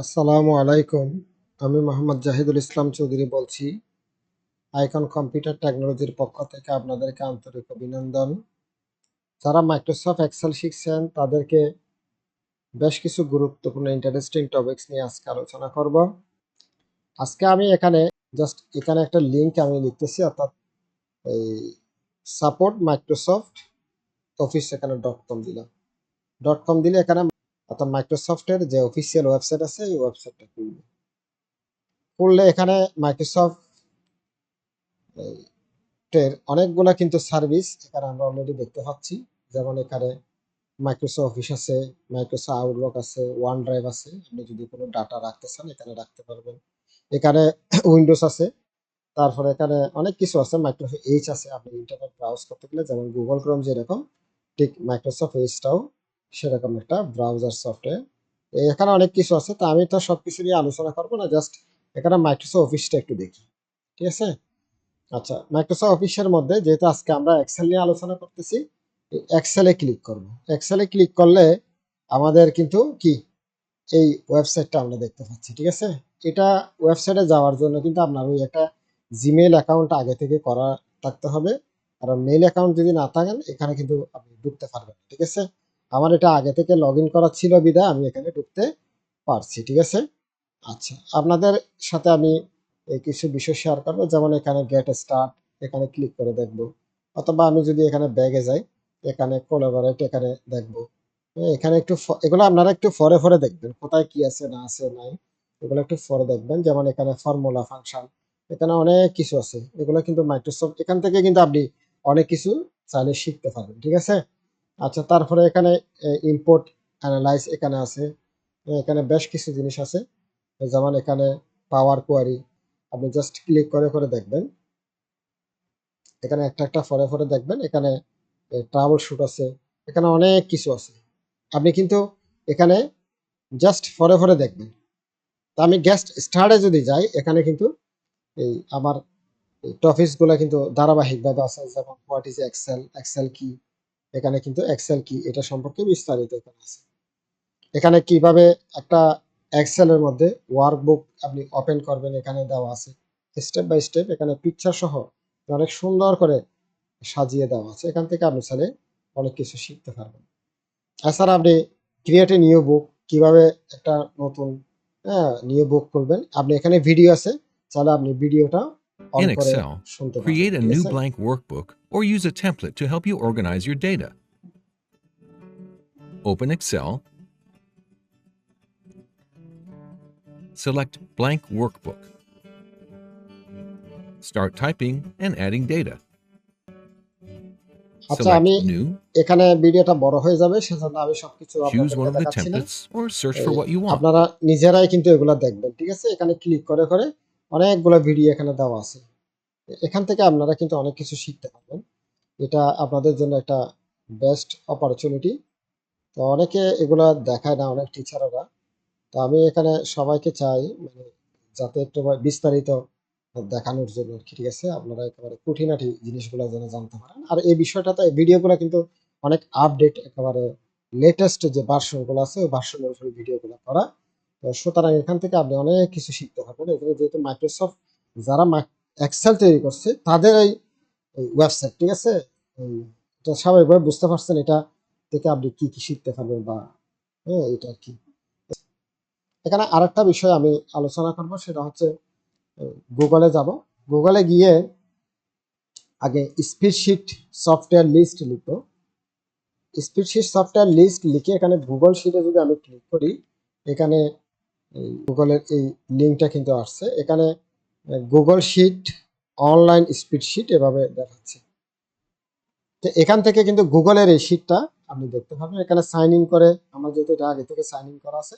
আসসালামু আলাইকুম। আমি মোহাম্মদ জাহিদুল ইসলাম চৌধুরী বলছি। আইকন কম্পিউটার টেকনোলজির পক্ষ থেকে আপনাদেরকে আন্তরিক অভিনন্দন। যারা মাইক্রোসফট, এক্সেল শিখছেন, তাদেরকে বেশ কিছু গুরুত্বপূর্ণ ইন্টারেস্টিং টপিকস নিয়ে আজকে আলোচনা করব। আজকে আমি এখানে জাস্ট এখানে একটা লিঙ্ক আমি লিখতেছি, অর্থাৎ এই সাপোর্ট মাইক্রোসফট অফিস এখানে ডট কম দিলাম। ডট কম দিলে এখানে অর্থাৎ মাইক্রোসফটের যে অফিসিয়াল ওয়েবসাইট আছে, এই ওয়েবসাইটটা খুলবে। খুললে এখানে মাইক্রোসফট এর অনেকগুলা কিন্তু সার্ভিস এখানে আমরা অলরেডি দেখতে পাচ্ছি। যেমন এখানে মাইক্রোসফট অফিস আছে, মাইক্রোসফট আউটলুক আছে ওয়ান ড্রাইভ আছে। আপনি যদি কোনো ডাটা রাখতে চান, এখানে রাখতে পারবেন। এখানে উইন্ডোজ আছে, তারপরে এখানে অনেক কিছু আছে। মাইক্রোসফট এইচ আছে, আপনি ইন্টারনেট ব্রাউজ করতে গেলে, যেমন গুগল ক্রোম যেরকম, ঠিক মাইক্রোসফট এইচটাও সেরকম একটা ব্রাউজার সফটওয়্যার এখানে অনেক কিছু আছে, তা আমি তো সব কিছু নিয়ে আলোচনা করব না জাস্ট এখানে মাইক্রোসফট অফিসটা একটু দেখি, ঠিক আছে? আচ্ছা মাইক্রোসফট অফিসের মধ্যে যেহেতু আজকে আমরা এক্সেল নিয়ে আলোচনা করতেছি এক্সেলে ক্লিক করব। এক্সেলে ক্লিক করলে আমাদের কিন্তু কি? এই ওয়েবসাইটটা আমরা দেখতে পাচ্ছি, ঠিক আছে? এটা ওয়েবসাইটে যাওয়ার জন্য কিন্তু আপনার ওই একটা জিমেইল অ্যাকাউন্ট আগে থেকে করা থাকতে হবে। কারণ মেইল অ্যাকাউন্ট যদি না থাকেন, এখানে কিন্তু আপনি ঢুকতে পারবেন ঠিক আছে? আমার এটা আগে থেকে লগ করা ছিল বিধায় আমি এখানে ঢুকতে পারছি, ঠিক আছে? আচ্ছা আপনাদের সাথে আমি এই কিছু বিষয় শেয়ার করব, যেমন এখানে গেট স্টার্ট এখানে ক্লিক করে দেখব, অথবা আমি যদি এখানে ব্যাগে যাই, এখানে কোলাবোরেট এখানে দেখব। এখানে একটু এগুলো আপনারা একটু ফরে ফরে দেখবেন, কোথায় কি আছে, না আছে, নাই। এগুলো একটু ফরে দেখবেন, যেমন এখানে ফর্মুলা ফাংশন এখানে অনেক কিছু আছে। এগুলো কিন্তু মাইক্রোসফট এখান থেকে কিন্তু আপনি অনেক কিছু চাইলে শিখতে পারবেন, ঠিক আছে? আচ্ছা তারপরে এখানে ইম্পোর্ট অ্যানালাইজ এখানে আছে। এখানে বেশ কিছু জিনিস আছে। যেমন এখানে পাওয়ার কোয়ারি আপনি জাস্ট ক্লিক করে করে দেখবেন। এখানে একটা একটা ফরে ফরে দেখবেন। এখানে ট্রাভেল শুট আছে। এখানে অনেক কিছু আছে। আপনি কিন্তু এখানে জাস্ট ফরে ফরে দেখবেন। তা আমি গেস্ট স্টার্টে যদি যাই, এখানে কিন্তু এই আমার টপিকসগুলো কিন্তু ধারাবাহিকভাবে আছে। যেমন হোয়াট ইজ এক্সেল এক্সেল কি? এখানে কিন্তু এক্সেল কি এটা সম্পর্কে বিস্তারিত এখানে আছে। এখানে কীভাবে একটা এক্সেলের মধ্যে ওয়ার্কবুক আপনি ওপেন করবেন এখানে দেওয়া আছে। স্টেপ বাই স্টেপ এখানে পিকচার সহ অনেক সুন্দর করে সাজিয়ে দেওয়া আছে। এখান থেকে আপনি চাইলে অনেক কিছু শিখতে পারবেন। এছাড়া আপনি ক্রিয়েট এ নিউ বুক কীভাবে একটা নতুন হ্যাঁ নিউ বুক করবেন আপনি এখানে ভিডিও আছে, চাইলে আপনি ভিডিওটা In করে Excel, শুনতে পারবেন create a ঠিক new আছে? blank workbook or use a template to help you organize your data. Open Excel. Select Blank Workbook. Start typing and adding data. আচ্ছা Select আমি New, এখানে ভিডিওটা বড় হয়ে যাবে সেজন্য আমি সবকিছু choose one আপনাদেরকে of the দেখাচ্ছি না templates, or search for এই what you want. আপনারা নিজেরাই কিন্তু এগুলা দেখবেন ঠিক আছে এখানে ক্লিক করে করে অনেকগুলো ভিডিও এখানে দেওয়া আছে। এখান থেকে আপনারা কিন্তু অনেক কিছু শিখতে পারবেন। এটা আপনাদের জন্য একটা বেস্ট অপরচুনিটি তো অনেকে এগুলা দেখায় না অনেক টিচাররা তো আমি এখানে সবাইকে চাই মানে যাতে একটু বিস্তারিত দেখানোর জন্য আর কি, ঠিক আছে? আপনারা একেবারে খুঁটিনাটি জিনিসগুলো যেন জানতে পারেন। আর এই বিষয়টাতে এই ভিডিওগুলো কিন্তু অনেক আপডেট একেবারে লেটেস্ট যে ভার্সনগুলো আছে ওই ভার্সনের উপরে ভিডিওগুলো করা। তো সুতরাং এখান থেকে আপনি অনেক কিছু শিখতে পারবেন। এখানে যেহেতু মাইক্রোসফট যারা এক্সেল তৈরি করছে, তাদের এই ওয়েবসাইট ঠিক আছে? এটা স্বাভাবিকভাবে বুঝতে পারছেন এটা থেকে আপনি কি কি শিখতে পারবেন বা হ্যাঁ এটা আর কি। এখানে আরেকটা বিষয় আমি আলোচনা করব, সেটা হচ্ছে গুগলে যাব। গুগলে গিয়ে আগে স্পিডশিট সফটওয়্যার লিস্ট লিখব। স্পিডশিট সফটওয়্যার লিস্ট লিখে এখানে গুগল শিটে যদি আমি ক্লিক করি, এখানে গুগলের এই লিঙ্কটা কিন্তু আসছে। এখানে গুগল শিট অনলাইন স্পিডশিট এভাবে দেখাচ্ছে। তো এখান থেকে কিন্তু গুগলের এই শিটটা আপনি দেখতে পাবেন এখানে সাইন ইন করে, আমার যেহেতু এটা আগে থেকে সাইন ইন করা আছে,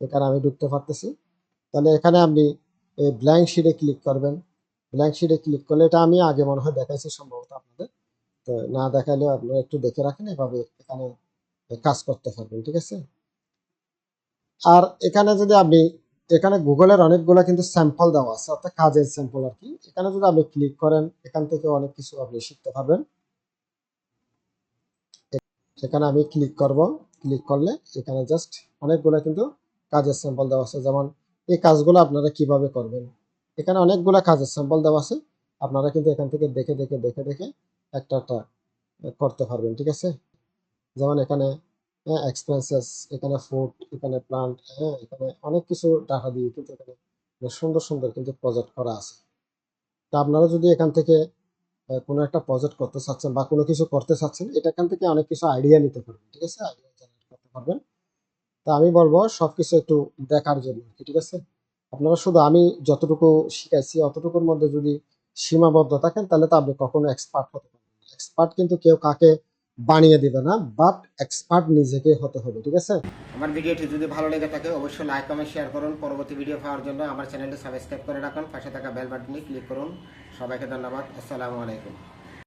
এখানে আমি ঢুকতে পারতেছি। তাহলে এখানে আপনি এই ব্ল্যাঙ্ক শিটে ক্লিক করবেন। ব্ল্যাঙ্ক শিটে ক্লিক করলে এটা আমি আগে মনে হয় দেখাইছি সম্ভবত আপনাদের। তো না দেখালেও আপনারা একটু দেখে রাখেন, এভাবে এখানে কাজ করতে পারবেন, ঠিক আছে? আর এখানে যদি আপনি, এখানে গুগলের অনেকগুলো কিন্তু স্যাম্পল দেওয়া আছে, অর্থাৎ কাজের স্যাম্পল আর কি। এখানে যদি আপনি ক্লিক করেন, এখান থেকে অনেক কিছু আপনি শিখতে পারবেন। এখানে আমি ক্লিক করব। ক্লিক করলে এখানে জাস্ট অনেকগুলো কিন্তু কাজের স্যাম্পল দেওয়া আছে। যেমন, এই কাজগুলো আপনারা কীভাবে করবেন? এখানে অনেকগুলো কাজের স্যাম্পল দেওয়া আছে। আপনারা কিন্তু এখান থেকে দেখে দেখে দেখে দেখে একটা একটা করতে পারবেন, ঠিক আছে? যেমন এখানে এক্সপেন্সেস এখানে ফুড এখানে প্লান্ট হ্যাঁ এখানে অনেক কিছু টাকা দিয়ে কিন্তু এখানে সুন্দর সুন্দর কিন্তু প্রজেক্ট করা আছে। তা আপনারা যদি এখান থেকে কোনো একটা প্রজেক্ট করতে চাচ্ছেন বা কোনো কিছু করতে চাচ্ছেন, এটা এখান থেকে অনেক কিছু আইডিয়া নিতে পারবেন, ঠিক আছে? আইডিয়া জেনারেট করতে পারবেন। তা আমি বলব, সবকিছু একটু দেখার জন্য ঠিক আছে? আপনারা শুধু আমি যতটুকু শিখাইছি, অতটুকুর মধ্যে যদি সীমাবদ্ধ থাকেন, তাহলে তো আপনি কখনো এক্সপার্ট হতে পারবেন এক্সপার্ট কিন্তু কেউ কাকে বানিয়ে দিবে না বাট এক্সপার্ট নিজেকে হতে হবে, ঠিক আছে? আমার ভিডিওটি যদি ভালো লেগে থাকে, অবশ্যই লাইক কমেন্ট শেয়ার করুন। পরবর্তী ভিডিও পাওয়ার জন্য আমার চ্যানেলটি সাবস্ক্রাইব করে রাখুন। পাশে থাকা বেল বাটনে ক্লিক করুন। সবাইকে ধন্যবাদ। আসসালামু আলাইকুম।